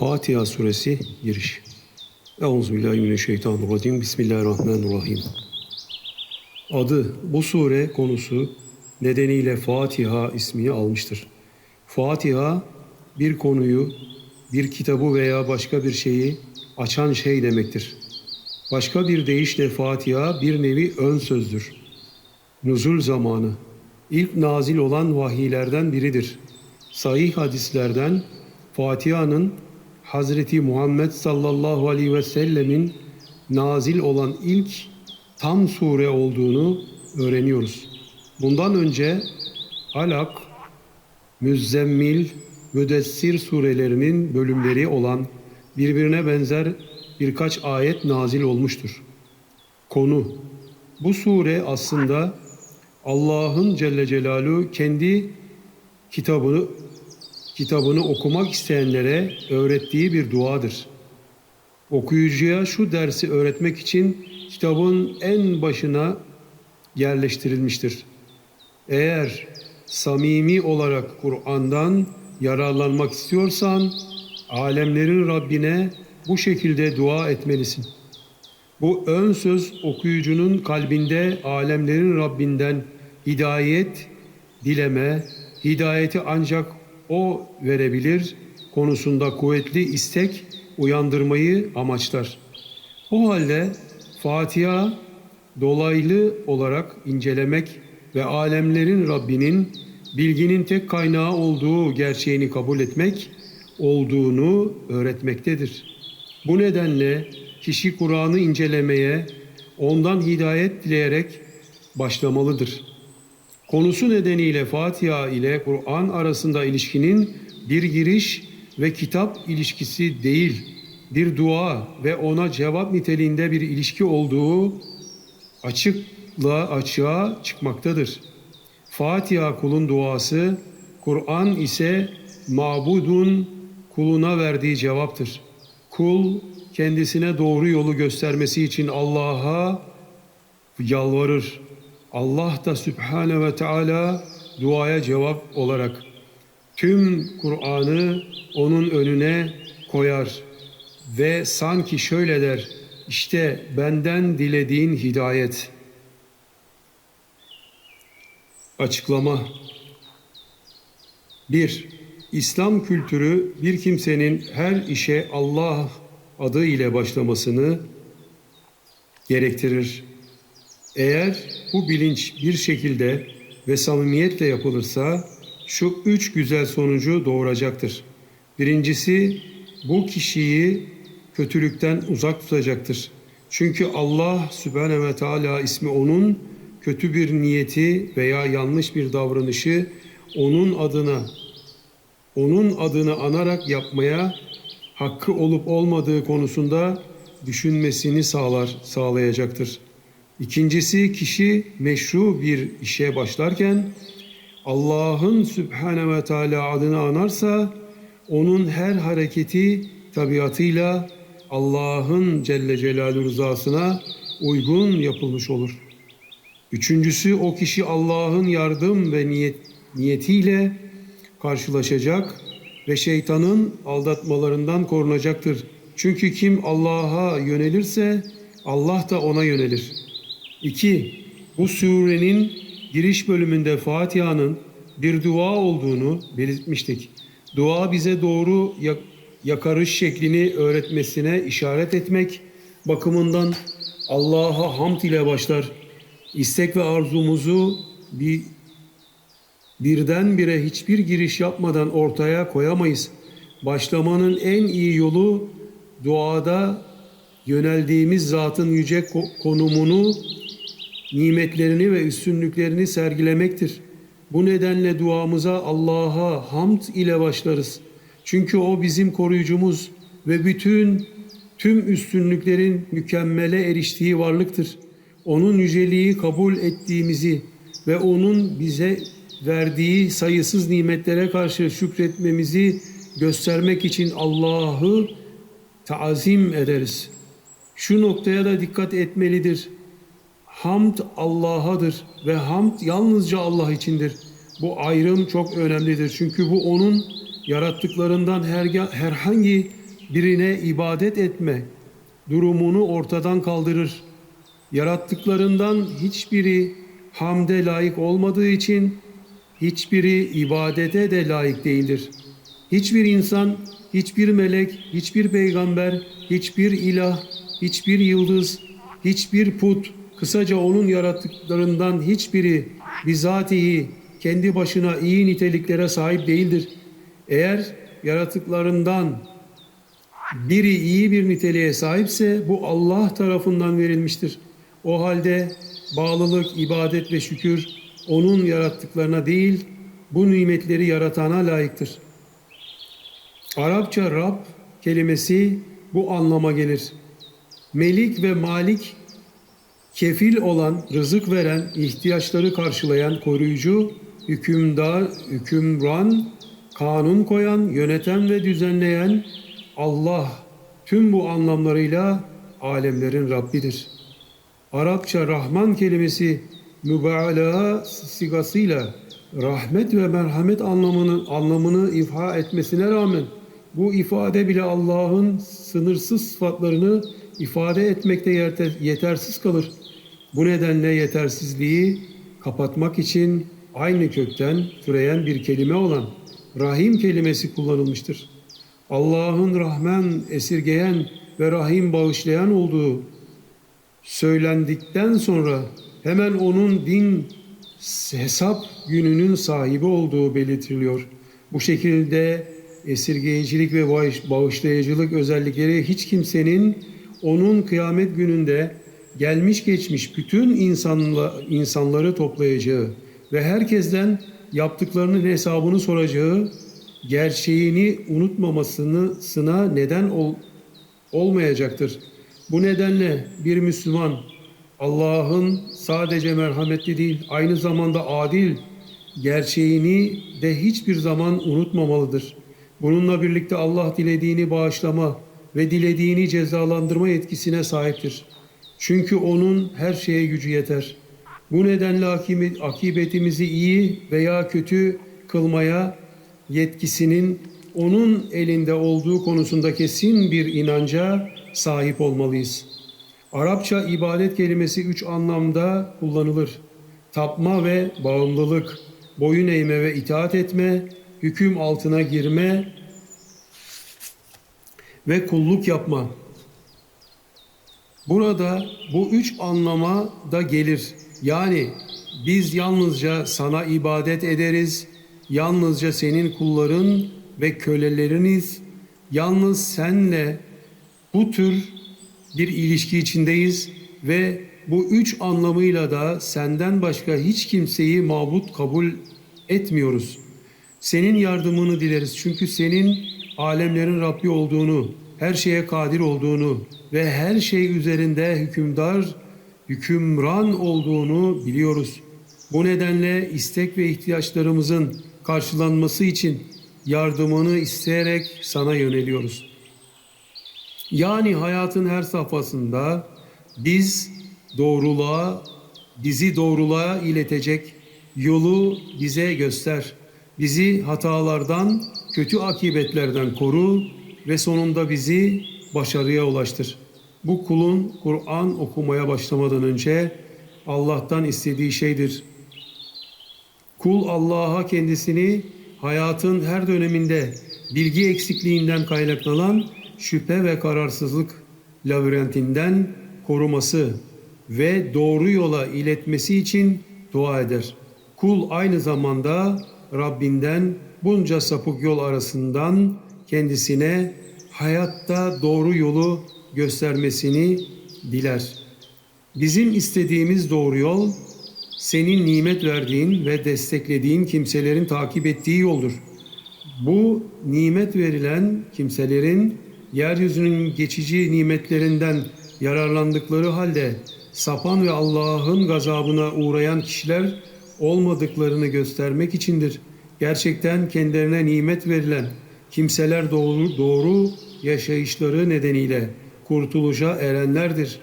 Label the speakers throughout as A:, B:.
A: Fatiha suresi giriş. Euzubillahimineşşeytanirracim. Bismillahirrahmanirrahim. Adı bu sure konusu nedeniyle Fatiha ismini almıştır. Fatiha bir konuyu, bir kitabı veya başka bir şeyi açan şey demektir. Başka bir deyişle Fatiha bir nevi ön sözdür. Nuzul zamanı, ilk nazil olan vahiylerden biridir. Sahih hadislerden Fatiha'nın Hazreti Muhammed sallallahu aleyhi ve sellemin nazil olan ilk tam sure olduğunu öğreniyoruz. Bundan önce Alak, Müzzemmil, Müdessir surelerinin bölümleri olan birbirine benzer birkaç ayet nazil olmuştur. Konu Bu sure aslında Allah'ın Celle Celaluhu kendi kitabını kitabını okumak isteyenlere öğrettiği bir duadır. Okuyucuya şu dersi öğretmek için kitabın en başına yerleştirilmiştir. Eğer samimi olarak Kur'an'dan yararlanmak istiyorsan alemlerin Rabbine bu şekilde dua etmelisin. Bu ön söz okuyucunun kalbinde alemlerin Rabbinden hidayet dileme, hidayeti ancak o verebilir konusunda kuvvetli istek uyandırmayı amaçlar. O halde Fatiha dolaylı olarak incelemek ve alemlerin Rabbinin bilginin tek kaynağı olduğu gerçeğini kabul etmek olduğunu öğretmektedir. Bu nedenle kişi Kur'an'ı incelemeye, ondan hidayet dileyerek başlamalıdır. Konusu nedeniyle Fatiha ile Kur'an arasında ilişkinin bir giriş ve kitap ilişkisi değil, bir dua ve ona cevap niteliğinde bir ilişki olduğu açıkla açığa çıkmaktadır. Fatiha kulun duası, Kur'an ise mabudun kuluna verdiği cevaptır. Kul kendisine doğru yolu göstermesi için Allah'a yalvarır. Allah da Sübhane ve Teala duaya cevap olarak tüm Kur'an'ı onun önüne koyar ve sanki şöyle der, işte benden dilediğin hidayet. Açıklama 1. İslam kültürü bir kimsenin her işe Allah adı ile başlamasını gerektirir. Eğer bu bilinç bir şekilde ve samimiyetle yapılırsa şu üç güzel sonucu doğuracaktır. Birincisi bu kişiyi kötülükten uzak tutacaktır. Çünkü Allah Sübhane ve Teala ismi onun kötü bir niyeti veya yanlış bir davranışı onun adına onun adını anarak yapmaya hakkı olup olmadığı konusunda düşünmesini sağlar, sağlayacaktır. İkincisi kişi meşru bir işe başlarken Allah'ın Sübhane ve Teala adını anarsa onun her hareketi tabiatıyla Allah'ın Celle Celaluhu rızasına uygun yapılmış olur. Üçüncüsü o kişi Allah'ın yardım ve niyet, niyetiyle karşılaşacak ve şeytanın aldatmalarından korunacaktır. Çünkü kim Allah'a yönelirse Allah da ona yönelir. 2. Bu surenin giriş bölümünde Fatiha'nın bir dua olduğunu belirtmiştik. Dua bize doğru yakarış şeklini öğretmesine işaret etmek bakımından Allah'a hamd ile başlar. İstek ve arzumuzu bir birdenbire hiçbir giriş yapmadan ortaya koyamayız. Başlamanın en iyi yolu duada yöneldiğimiz zatın yüce konumunu, nimetlerini ve üstünlüklerini sergilemektir. Bu nedenle duamıza Allah'a hamd ile başlarız. Çünkü o bizim koruyucumuz ve bütün tüm üstünlüklerin mükemmele eriştiği varlıktır. Onun yüceliği kabul ettiğimizi ve onun bize verdiği sayısız nimetlere karşı şükretmemizi göstermek için Allah'ı taazim ederiz. Şu noktaya da dikkat etmelidir. Hamd Allah'adır ve hamd yalnızca Allah içindir. Bu ayrım çok önemlidir. Çünkü bu onun yarattıklarından her, herhangi birine ibadet etme durumunu ortadan kaldırır. Yarattıklarından hiçbiri hamde layık olmadığı için hiçbiri ibadete de layık değildir. Hiçbir insan, hiçbir melek, hiçbir peygamber, hiçbir ilah, hiçbir yıldız, hiçbir put, kısaca onun yarattıklarından hiçbiri bizatihi kendi başına iyi niteliklere sahip değildir. Eğer yaratıklarından biri iyi bir niteliğe sahipse bu Allah tarafından verilmiştir. O halde bağlılık, ibadet ve şükür onun yarattıklarına değil, bu nimetleri yaratana layıktır. Arapça Rab kelimesi bu anlama gelir. Melik ve Malik kefil olan, rızık veren, ihtiyaçları karşılayan, koruyucu, hükümdar, hükümran, kanun koyan, yöneten ve düzenleyen Allah tüm bu anlamlarıyla alemlerin Rabbidir. Arapça Rahman kelimesi mübalağa sigasıyla rahmet ve merhamet anlamını anlamını ifha etmesine rağmen bu ifade bile Allah'ın sınırsız sıfatlarını ifade etmekte yetersiz kalır. Bu nedenle yetersizliği kapatmak için aynı kökten türeyen bir kelime olan Rahim kelimesi kullanılmıştır. Allah'ın Rahman esirgeyen ve Rahim bağışlayan olduğu söylendikten sonra hemen onun din hesap gününün sahibi olduğu belirtiliyor. Bu şekilde esirgeyicilik ve bağış- bağışlayıcılık özellikleri hiç kimsenin onun kıyamet gününde gelmiş geçmiş bütün insanla, insanları toplayacağı ve herkesten yaptıklarının hesabını soracağı gerçeğini unutmamasını sına neden ol, olmayacaktır. Bu nedenle bir Müslüman Allah'ın sadece merhametli değil, aynı zamanda adil gerçeğini de hiçbir zaman unutmamalıdır. Bununla birlikte Allah dilediğini bağışlama ve dilediğini cezalandırma yetkisine sahiptir. Çünkü onun her şeye gücü yeter. Bu nedenle akibetimizi iyi veya kötü kılmaya yetkisinin onun elinde olduğu konusunda kesin bir inanca sahip olmalıyız. Arapça ibadet kelimesi üç anlamda kullanılır. Tapma ve bağımlılık, boyun eğme ve itaat etme, hüküm altına girme ve kulluk yapma. Burada bu üç anlama da gelir. Yani biz yalnızca sana ibadet ederiz, yalnızca senin kulların ve köleleriniz, yalnız senle bu tür bir ilişki içindeyiz ve bu üç anlamıyla da senden başka hiç kimseyi mabut kabul etmiyoruz. Senin yardımını dileriz çünkü senin alemlerin Rabbi olduğunu, her şeye kadir olduğunu ve her şey üzerinde hükümdar, hükümran olduğunu biliyoruz. Bu nedenle istek ve ihtiyaçlarımızın karşılanması için yardımını isteyerek sana yöneliyoruz. Yani hayatın her safhasında biz doğruluğa, bizi doğruluğa iletecek yolu bize göster. Bizi hatalardan, kötü akibetlerden koru ve sonunda bizi başarıya ulaştır. Bu kulun Kur'an okumaya başlamadan önce Allah'tan istediği şeydir. Kul Allah'a kendisini hayatın her döneminde bilgi eksikliğinden kaynaklanan şüphe ve kararsızlık labirentinden koruması ve doğru yola iletmesi için dua eder. Kul aynı zamanda Rabbinden bunca sapık yol arasından kendisine hayatta doğru yolu göstermesini diler. Bizim istediğimiz doğru yol senin nimet verdiğin ve desteklediğin kimselerin takip ettiği yoldur. Bu nimet verilen kimselerin yeryüzünün geçici nimetlerinden yararlandıkları halde sapan ve Allah'ın gazabına uğrayan kişiler olmadıklarını göstermek içindir. Gerçekten kendilerine nimet verilen kimseler doğru, doğru yaşayışları nedeniyle kurtuluşa erenlerdir.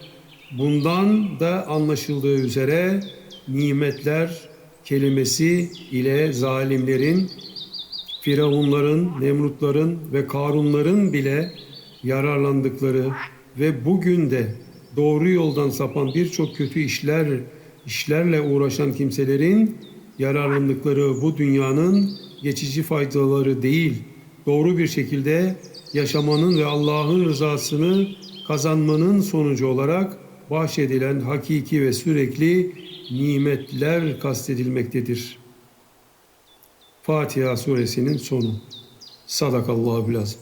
A: Bundan da anlaşıldığı üzere nimetler kelimesi ile zalimlerin, Firavunların, Nemrutların ve Karunların bile yararlandıkları ve bugün de doğru yoldan sapan birçok kötü işler işlerle uğraşan kimselerin yararlandıkları bu dünyanın geçici faydaları değil, doğru bir şekilde yaşamanın ve Allah'ın rızasını kazanmanın sonucu olarak bahşedilen hakiki ve sürekli nimetler kastedilmektedir. Fatiha suresinin sonu. Sadakallahu bilazım.